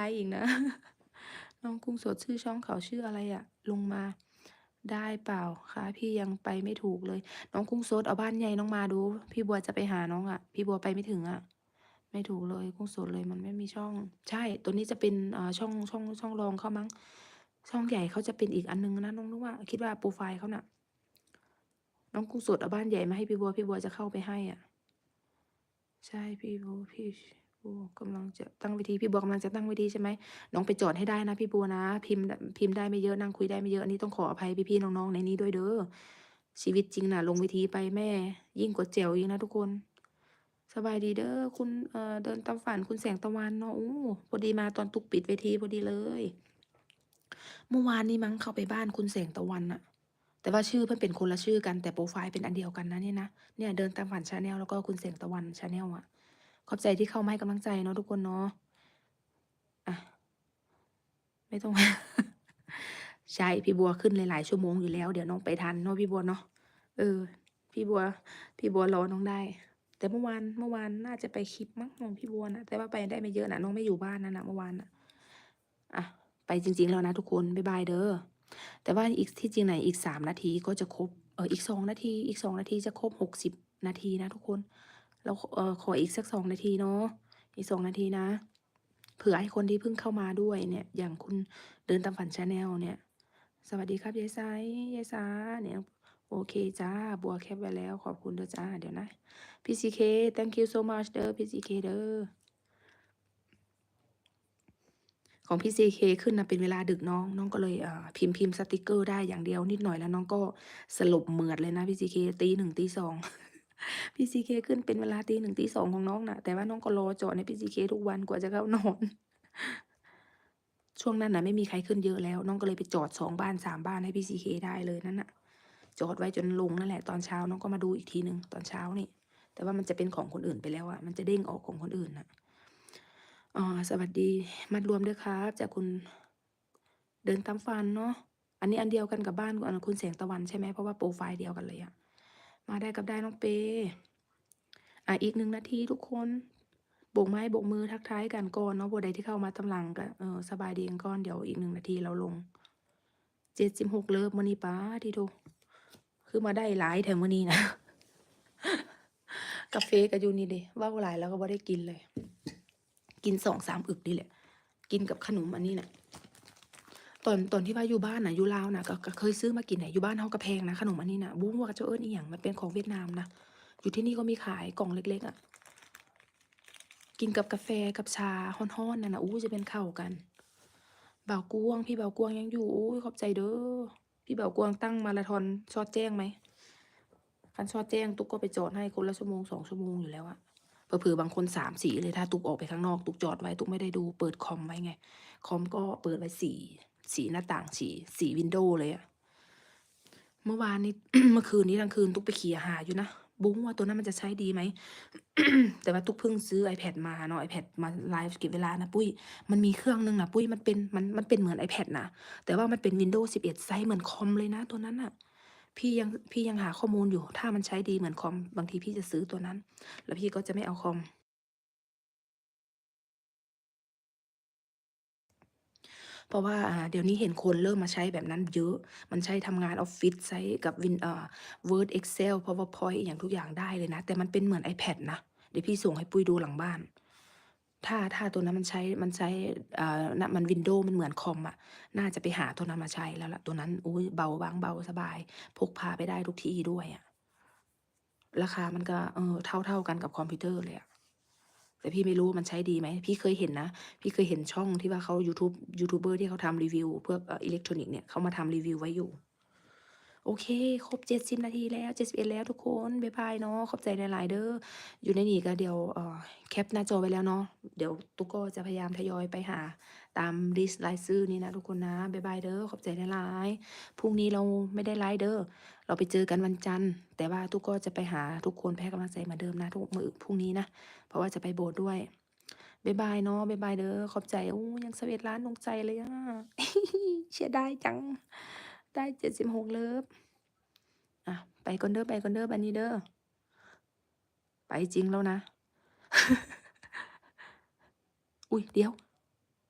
ย้ายอีกนะ น้องกุ้งสดชื่อช่องเขาชื่ออะไรอะลงมาได้เปล่าคะพี่ยังไปไม่ถูกเลย น้องกุ้งสดเอาบ้านใหญ่น้องมาดู พี่บัวจะไปหาน้องอะพี่บัวไปไม่ถึงอะไม่ถูกเลยกุ้งสดเลยมันไม่มีช่อง ใช่ ตัวนี้จะเป็นอ่อช่องช่องช่องรองเขามั้ง ช่องใหญ่เขาจะเป็นอีกอันนึงนะน้องนึกว่า คิดว่าโปรไฟล์เขาน่ะ น้องกุ้งสดเอาบ้านใหญ่มาให้พี่บัวพี่บัวจะเข้าไปให้อะ ใช่พี่บัวพี่ บัวกำลังจะตั้งวิธีพี่บัวกำลังจะตั้งวิธีใช่ไหมน้องไปจอดให้ได้นะพี่บัวนะ พิมพ์พิมพ์ได้ไม่เยอะนั่งคุยได้ไม่เยอะอันนี้ต้องขออภัยพี่ๆน้องๆในนี้ด้วยเด้อชีวิตจริงน่ะลงวิธีไปแม่ ยิ่งกว่าแจ๋วอีกนะทุกคน สบายดีเด้อคุณเอ่อเดินตามฝันคุณแสงตะวันเนาะอู้พอดีมาตอนตุกปิดเวทีพอดีเลย เมื่อวานนี้มั้งเข้าไปบ้านคุณแสงตะวันอะแต่ว่าชื่อเพิ่นเป็นคนละชื่อกันแต่โปรไฟล์เป็นอันเดียวกันนะเนี่ยนะเนี่ยเดินตามฝันชาแนลแล้วก็คุณแสงตะวันชาแนลอะ ขอบใจที่เข้ามาให้กำลังใจเนาะทุกคนเนาะอะไม่ต้อง ใช่พี่บัวขึ้นหลายๆชั่วโมงอยู่แล้ว เดี๋ยวน้องไปทันเนาะพี่บัวเนาะเออ พี่บัว พี่บัวรอน้องได้ แต่เมื่อวานเมื่อวานน่าจะไปคลิปมั้งของพี่บัวนะแต่ว่าไปได้ไม่เยอะนะน้องไม่อยู่บ้านนั่นนะเมื่อวานนะอะไปจริง ๆ แล้วนะทุกคนบ๊ายบายเด้อแต่ว่าอีกที่จริงไหนอีกสามนาทีก็จะครบเอออีกสองนาทีอีกสองนาทีจะครบหกสิบนาทีนะทุกคน เราเออขออีกสักสองนาทีเนาะอีกสองนาทีนะ เผื่อให้คนที่เพิ่งเข้ามาด้วยเนี่ย อย่างคุณเดินตามฝันชาแนลเนี่ย สวัสดีครับยายไซยายซาเนี่ยโอเคจ้า บัวแคปไว้แล้วขอบคุณเด้อจ้า เดี๋ยวนะพี่ซีเค thank you so much เด้อพี่ซีเคเด้อของพี่ซีเคขึ้นนะเป็นเวลาดึกน้อง น้องก็เลยเอ่อพิมพ์พิมพ์สติกเกอร์ได้อย่างเดียวนิดหน่อยแล้วน้องก็สลบเหมือดเลยนะพี่ซีเคตีหนึ่งตีสอง พี่ซีเคขึ้นเป็นเวลาตีหนึ่งตีสองของน้องนะแต่ว่าน้องก็รอจอดในพี่ซีเคทุกวันกว่าจะเข้านอน ช่วงนั้นนะไม่มีใครขึ้นเยอะแล้ว น้องก็เลยไปจอดสองบ้านสามบ้านให้พี่ซีเคได้เลยนั่นน่ะ จอดไว้จนลงนั่นแหละตอนเช้าน้องก็มาดูอีกทีหนึ่งตอนเช้านี่ แต่ว่ามันจะเป็นของคนอื่นไปแล้วอะมันจะเด้งออกของคนอื่นอะอ๋อสวัสดีมัดรวมด้วยครับ จากคุณเดินตามฟันเนาะอันนี้อันเดียวกันกับบ้านอันคุณแสงตะวันใช่ไหมเพราะว่าโปรไฟล์เดียวกันเลยอะ มาได้กับได้น้องเปอะอีกหนึ่งนาทีทุกคนโบกไม้โบกมือทักทายกันก่อนเนาะผู้ใดที่เข้ามาตำหลังก็เออสบายดีกันก่อนเดี๋ยวอีกหนึ่งนาทีเราลงเจ็ดสิบหกเลิฟมันนี่ป้าที่ทุกคือมาได้หลายแถมวันนี้นะกาแฟกับยูนี่เดว่าหลายแล้วก็บ่ได้กินเลย กินสองสามอึกนี่แหละ กินกับขนมอันนี้น่ะ ตอนตอนที่ว่าอยู่บ้านน่ะอยู่ลาวน่ะก็ก็เคยซื้อมากินน่ะอยู่บ้านเฮาก็แพงนะขนมอันนี้น่ะบุ้งว่าเจ้าเอิ้นอีหยังมันเป็นของเวียดนามนะอยู่ที่นี่ก็มีขายกล่องเล็กๆอะ กินกับกาแฟกับชาฮ้อนๆนั่นนะอู้จะเป็นเข้ากันบ่าวกวง พี่บ่าวกวงยังอยู่อู้ยขอบใจเด้อพี่บ่าวกวงตั้งมาราธอนชอดแจ้งไหมคันชอดแจ้งตุ๊กก็ไปจอดให้คนละชั่วโมงสองชั่วโมงอยู่แล้วอะเผื่อบางคนสามสี่เลยถ้าตุ๊กออกไปข้างนอก ตุ๊กจอดไว้ตุ๊กไม่ได้ดูเปิดคอมไว้ไง คอมก็เปิดไว้สี่ สีหน้าต่างสีสีวินโดว์เลยอะเมื่อวานนี้ เมื่อคืนนี้กลางคืนตุ๊กไปขี่หาอยู่นะ บุ้งว่าตัวนั้นมันจะใช้ดีไหม แต่ว่าตุ๊กเพิ่งซื้อ iPad มาเนาะ iPad มาไลฟ์เก็บเวลานะปุ้ย มันมีเครื่องนึงนะปุ้ย มันเป็นมันมันเป็นเหมือน iPad นะ แต่ว่ามันเป็น Windows 11 ไซส์เหมือนคอมเลยนะตัวนั้นอะพี่ยังพี่ยังหาข้อมูลอยู่ ถ้ามันใช้ดีเหมือนคอม บางทีพี่จะซื้อตัวนั้น แล้วพี่ก็จะไม่เอาคอม เพราะว่าเดี๋ยวนี้เห็นคนเริ่มมาใช้แบบนั้นเยอะ มันใช้ทำงานออฟฟิศใช้กับวินเอ่อ Word Excel PowerPoint อย่างทุกอย่างได้เลยนะ แต่มันเป็นเหมือน iPad นะ เดี๋ยวพี่ส่งให้ปุ้ยดูหลังบ้าน ถ้าถ้าตัวนั้นมันใช้มันใช้อ่านะมันวินโดว์มันเหมือนคอมอะน่าจะไปหาตัวนั้นมาใช้แล้วล่ะ ตัวนั้นอุ้ยเบาบางเบาสบาย พกพาไปได้ทุกที่ด้วยอะราคามันก็เออเท่าเท่ากันกับคอมพิวเตอร์เลยอะ แต่พี่ไม่รู้มันใช้ดีไหม พี่เคยเห็นนะ พี่เคยเห็นช่องที่ว่าเขา YouTube ยูทูบเบอร์ที่เขาทำรีวิวเพื่ออิเล็กทรอนิกส์เนี่ยเขามาทำรีวิวไว้อยู่ โอเค ครบเจ็ดสิบนาทีแล้วเจ็ดสิบเอ็ดแล้วทุกคนบ๊ายบายเนาะขอบใจหลายๆเด้ออยู่ในนี้ก็เดี๋ยวแคปหน้าจอไว้แล้วเนาะเดี๋ยวตุ๊กก็จะพยายามทยอยไปหา ตามลิสต์รายชื่อนี้นะทุกคนนะบายบายเด้อขอบใจหลายๆพรุ่งนี้เราไม่ได้ไลฟ์เด้อเราไปเจอกันวันจันทร์ แต่ว่าตุ๊กก็จะไปหาทุกคนแพ้กำลังใจเหมือนเดิมนะ ทุกมือพรุ่งนี้นะ เพราะว่าจะไปโบสถ์ด้วยบายบายเนาะบายบายเด้อขอบใจโอ้ยังสเวตล้านลงใจเลยอะเสียดายจัง ได้เจ็ดสิบหกเลิฟอะไปก่อนเด้อไปก่อนเด้อบันนี้เด้อไปจริงแล้วนะ อุ้ยเดี๋ยว